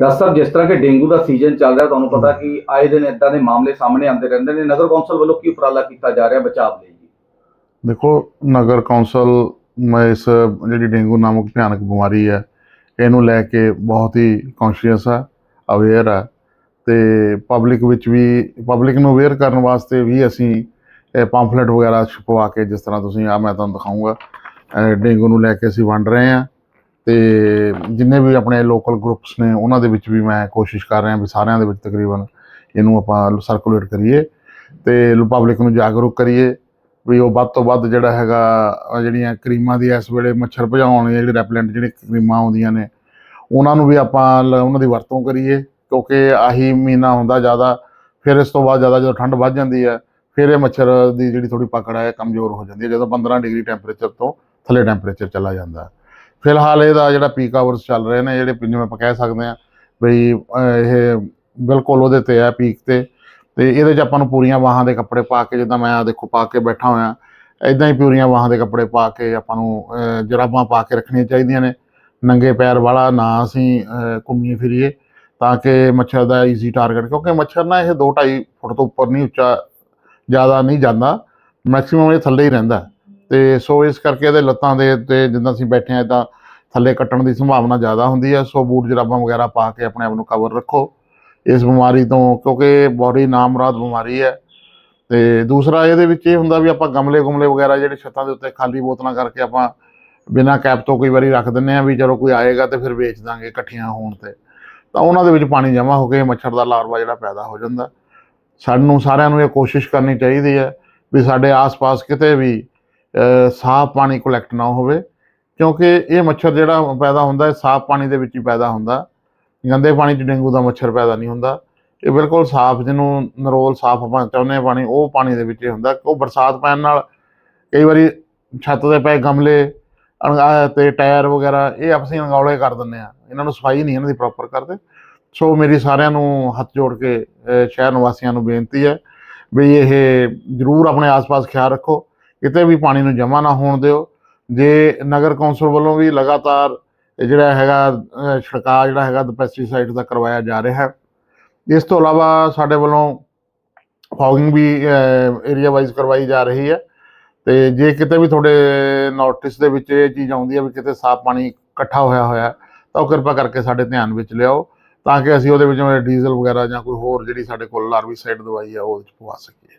Doctor ਸਾਹਿਬ ਜਿਸ ਤਰ੍ਹਾਂ ਕਿ ਡੇਂਗੂ ਦਾ ਸੀਜ਼ਨ ਚੱਲ ਰਿਹਾ ਤੁਹਾਨੂੰ ਪਤਾ ਕਿ ਆਏ ਦਿਨ ਇਦਾਂ ਦੇ ਮਾਮਲੇ ਸਾਹਮਣੇ ਆਉਂਦੇ ਰਹਿੰਦੇ ਨੇ। ਨਗਰ ਕੌਂਸਲ ਵੱਲੋਂ ਕੀ ਉਪਰਾਲਾ ਕੀਤਾ ਜਾ ਰਿਹਾ ਬਚਾਅ ਲਈ? ਜੀ ਦੇਖੋ ਨਗਰ ਕੌਂਸਲ ਮੈਂ ਇਸ ਜਿਹੜੀ ਡੇਂਗੂ ਨਾਮਕ ਭਿਆਨਕ ਬਿਮਾਰੀ ਹੈ ਇਹਨੂੰ ਲੈ ਕੇ ਬਹੁਤ ਹੀ ਕੌਨਸ਼ੀਅਸ ਆ ਅਵੇਅਰ ਆ ਤੇ ਪਬਲਿਕ ਵਿੱਚ ਵੀ ਪਬਲਿਕ ਨੂੰ ਅਵੇਅਰ ਕਰਨ ਵਾਸਤੇ ਵੀ ਅਸੀਂ ਇਹ ਪੰਫਲੇਟ ਵਗੈਰਾ ਛਪਵਾ ਕੇ ਜਿਸ ਤਰ੍ਹਾਂ ਤੁਸੀਂ ਆ ਮੈਂ ਤੁਹਾਨੂੰ ਦਿਖਾਊਂਗਾ ਅਹ ਡੇਂਗੂ ਨੂੰ ਲੈ ਕੇ ਅਸੀਂ ਵੰਡ ਰਹੇ ਹਾਂ। ਤੇ ਜਿੰਨੇ ਵੀ ਆਪਣੇ ਲੋਕਲ ਗਰੁੱਪਸ ਨੇ, ਉਹਨਾਂ ਦੇ ਵਿੱਚ ਵੀ ਮੈਂ ਕੋਸ਼ਿਸ਼ ਕਰ ਰਿਹਾ ਵੀ ਸਾਰਿਆਂ ਦੇ ਵਿੱਚ ਤਕਰੀਬਨ ਇਹਨੂੰ ਆਪਾਂ ਸਰਕੂਲੇਟ ਕਰੀਏ ਤੇ ਪਬਲਿਕ ਨੂੰ ਜਾਗਰੂਕ ਕਰੀਏ ਵੀ ਉਹ ਵੱਧ ਤੋਂ ਵੱਧ ਜਿਹੜਾ ਹੈਗਾ ਜਿਹੜੀਆਂ ਕਰੀਮਾਂ ਦੀ ਇਸ ਵੇਲੇ ਮੱਛਰ ਭਜਾਉਣ ਦੀਆਂ ਜਿਹੜੇ ਰੈਪਲੈਂਟ ਜਿਹੜੇ ਕਰੀਮਾਂ ਆਉਂਦੀਆਂ ਨੇ, ਉਹਨਾਂ ਨੂੰ ਵੀ ਆਪਾਂ ਲ- ਉਹਨਾਂ ਦੀ ਵਰਤੋਂ ਕਰੀਏ ਕਿਉਂਕਿ ਆਹੀ ਮਹੀਨਾ ਹੁੰਦਾ ਜ਼ਿਆਦਾ, ਫਿਰ ਇਸ ਤੋਂ ਬਾਅਦ ਜ਼ਿਆਦਾ ਜਦੋਂ ਠੰਡ ਵੱਧ ਜਾਂਦੀ ਹੈ, ਫਿਰ ਇਹ ਮੱਛਰ ਦੀ ਜਿਹੜੀ ਥੋੜੀ ਪਕੜ ਹੈ ਕਮਜ਼ੋਰ ਹੋ ਜਾਂਦੀ ਹੈ, ਜਦੋਂ 15 ਡਿਗਰੀ ਟੈਂਪਰੇਚਰ ਤੋਂ ਥੱਲੇ ਟੈਂਪਰੇਚਰ ਚਲਾ ਜਾਂਦਾ ਹੈ। ਫਿਲਹਾਲ ਇਹਦਾ ਜਿਹੜਾ ਪੀਕ ਆਵਰਸ ਚੱਲ ਰਹੇ ਨੇ, ਜਿਹੜੇ ਜਿਵੇਂ ਆਪਾਂ ਕਹਿ ਸਕਦੇ ਹਾਂ ਬਈ ਇਹ ਬਿਲਕੁਲ ਉਹਦੇ ਤੇ ਹੈ ਪੀਕ ਤੇ। ਤੇ ਇਹਦੇ 'ਚ ਆਪਾਂ ਨੂੰ ਪੂਰੀਆਂ ਬਾਹਾਂ ਦੇ ਕੱਪੜੇ ਪਾ ਕੇ, ਜਿੱਦਾਂ ਮੈਂ ਆ ਦੇਖੋ ਪਾ ਕੇ ਬੈਠਾ ਹੋਇਆ ਇਦਾਂ ਹੀ ਪੂਰੀਆਂ ਬਾਹਾਂ ਦੇ ਕੱਪੜੇ ਪਾ ਕੇ ਆਪਾਂ ਨੂੰ ਜਰਾਬਾਂ ਪਾ ਕੇ ਰੱਖਣੀਆਂ ਚਾਹੀਦੀਆਂ ਨੇ। ਨੰਗੇ ਪੈਰ ਵਾਲਾ ਨਾ ਅਸੀਂ ਘੁੰਮੀਏ ਫਿਰੀਏ, ਤਾਂ ਕਿ ਮੱਛਰ ਦਾ ਈਜ਼ੀ ਟਾਰਗੇਟ ਕਿਉਂਕਿ ਮੱਛਰ ਨਾ ਇਹ 2.5 ਫੁੱਟ ਤੋਂ ਉੱਪਰ ਨਹੀਂ, ਉੱਚਾ ਜ਼ਿਆਦਾ ਨਹੀਂ ਜਾਂਦਾ ਮੈਕਸਿਮਮ ਇਹ ਥੱਲੇ ਹੀ ਰਹਿੰਦਾ। ਤੇ ਸੋ ਇਸ ਕਰਕੇ ਇਹਦੇ ਲੱਤਾਂ ਦੇ ਤੇ ਜਿੱਦਾਂ ਅਸੀਂ ਬੈਠੇ ਆ ਇਦਾਂ ਥੱਲੇ ਕੱਟਣ ਦੀ ਸੰਭਾਵਨਾ ਜ਼ਿਆਦਾ ਹੁੰਦੀ ਹੈ, ਸੋ ਬੂਟ ਜਰਾਬਾਂ ਵਗੈਰਾ ਪਾ ਕੇ ਆਪਣੇ ਆਪ ਨੂੰ ਕਵਰ ਰੱਖੋ। ਇਸ ਬਿਮਾਰੀ ਤੋਂ, ਕਿਉਂਕਿ ਬੜੀ ਨਾਮਰਾਦ ਬਿਮਾਰੀ ਹੈ। ਤੇ ਦੂਸਰਾ ਇਹਦੇ ਵਿੱਚ ਇਹ ਹੁੰਦਾ ਵੀ ਆਪਾਂ ਗਮਲੇ ਗੁਮਲੇ ਵਗੈਰਾ ਜਿਹੜੇ ਛੱਤਾਂ ਦੇ ਉੱਤੇ ਖਾਲੀ ਬੋਤਲਾਂ ਕਰਕੇ ਆਪਾਂ ਬਿਨਾਂ ਕੈਪ ਤੋਂ ਕਈ ਵਾਰੀ ਰੱਖ ਦਿੰਨੇ ਆ ਵੀ ਚਲੋ ਕੋਈ ਆਏਗਾ ਤੇ ਫਿਰ ਵੇਚ ਦਾਂਗੇ ਇਕੱਠੀਆਂ ਹੋਣ ਤੇ। ਤਾਂ ਉਹਨਾਂ ਦੇ ਵਿੱਚ ਪਾਣੀ ਜਮ੍ਹਾਂ ਹੋ ਕੇ ਮੱਛਰ ਦਾ ਲਾਰਵਾ ਜਿਹੜਾ ਪੈਦਾ ਹੋ ਜਾਂਦਾ। ਸਾਨੂੰ ਸਾਰਿਆਂ ਨੂੰ ਇਹ ਕੋਸ਼ਿਸ਼ ਕਰਨੀ ਚਾਹੀਦੀ ਹੈ ਵੀ ਸਾਡੇ ਆਸ-ਪਾਸ ਕਿਤੇ ਵੀ ਸਾਫ਼ ਪਾਣੀ ਕਲੈਕਟ ਨਾ ਹੋਵੇ। ਕਿਉਂਕਿ ਇਹ ਮੱਛਰ ਜਿਹੜਾ ਪੈਦਾ ਹੁੰਦਾ ਹੈ, ਸਾਫ਼ ਪਾਣੀ ਦੇ ਵਿੱਚ ਹੀ ਪੈਦਾ ਹੁੰਦਾ ਗੰਦੇ ਪਾਣੀ 'ਚ ਡੇਂਗੂ ਦਾ ਮੱਛਰ ਪੈਦਾ ਨਹੀਂ ਹੁੰਦਾ। ਇਹ ਬਿਲਕੁਲ ਸਾਫ਼, ਜਿਹਨੂੰ ਨਰੋਲ ਸਾਫ਼ ਆਪਾਂ ਚਾਹੁੰਦੇ ਹਾਂ ਪਾਣੀ, ਉਹ ਪਾਣੀ ਦੇ ਵਿੱਚ ਹੀ ਹੁੰਦਾ। ਉਹ ਬਰਸਾਤ ਪੈਣ ਨਾਲ ਕਈ ਵਾਰੀ ਛੱਤ ਦੇ ਪਏ ਗਮਲੇ, ਅਣ- ਆਹ ਤੇ ਟਾਇਰ ਵਗੈਰਾ, ਇਹ ਅਸੀਂ ਅਣਗੌਲੇ ਕਰ ਦਿੰਦੇ ਆ ਇਹਨਾਂ ਨੂੰ ਸਫ਼ਾਈ ਨਹੀਂ ਇਹਨਾਂ ਦੀ ਪ੍ਰੋਪਰ ਕਰਦੇ। ਸੋ ਮੇਰੀ ਸਾਰਿਆਂ ਨੂੰ ਹੱਥ ਜੋੜ ਕੇ ਸ਼ਹਿਰ ਨਿਵਾਸੀਆਂ ਨੂੰ ਬੇਨਤੀ ਹੈ ਵੀ ਇਹ ਜ਼ਰੂਰ ਆਪਣੇ ਆਸ-ਪਾਸ ਖਿਆਲ ਰੱਖੋ। ਕਿਤੇ ਵੀ ਪਾਣੀ ਨੂੰ ਜਮ੍ਹਾਂ ਨਾ ਹੋਣ ਦਿਓ। ਜੇ ਨਗਰ ਕੌਂਸਲ ਵੱਲੋਂ ਵੀ ਲਗਾਤਾਰ ਜਿਹੜਾ ਹੈਗਾ ਅਹ, ਛਿੜਕਾਅ ਜਿਹੜਾ ਹੈਗਾ ਪੈਸਟੀਸਾਈਡ ਦਾ ਕਰਵਾਇਆ ਜਾ ਰਿਹਾ ਹੈ। ਇਸ ਤੋਂ ਇਲਾਵਾ ਸਾਡੇ ਵੱਲੋਂ ਫੌਗਿੰਗ ਵੀ ਏਰੀਆ ਵਾਈਜ਼ ਕਰਵਾਈ ਜਾ ਰਹੀ ਹੈ। ਤੇ ਜੇ ਕਿਤੇ ਵੀ ਤੁਹਾਡੇ ਨੋਟਿਸ ਦੇ ਵਿੱਚ ਇਹ ਚੀਜ਼ ਆਉਂਦੀ ਹੈ ਵੀ ਕਿਤੇ ਸਾਫ਼ ਪਾਣੀ ਇਕੱਠਾ ਹੋਇਆ ਹੋਇਆ ਤਾਂ ਉਹ ਕਿਰਪਾ ਕਰਕੇ ਸਾਡੇ ਧਿਆਨ ਵਿੱਚ ਲਿਆਓ ਤਾਂ ਕਿ ਅਸੀਂ ਉਹਦੇ ਵਿੱਚ ਡੀਜ਼ਲ ਵਗੈਰਾ ਜਾਂ ਕੋਈ ਹੋਰ ਜਿਹੜੀ ਸਾਡੇ ਕੋਲ ਆਰਵੀ ਸਾਈਡ ਦਵਾਈ ਆ ਉਹ ਵਿੱਚ ਪਵਾ ਸਕੀਏ।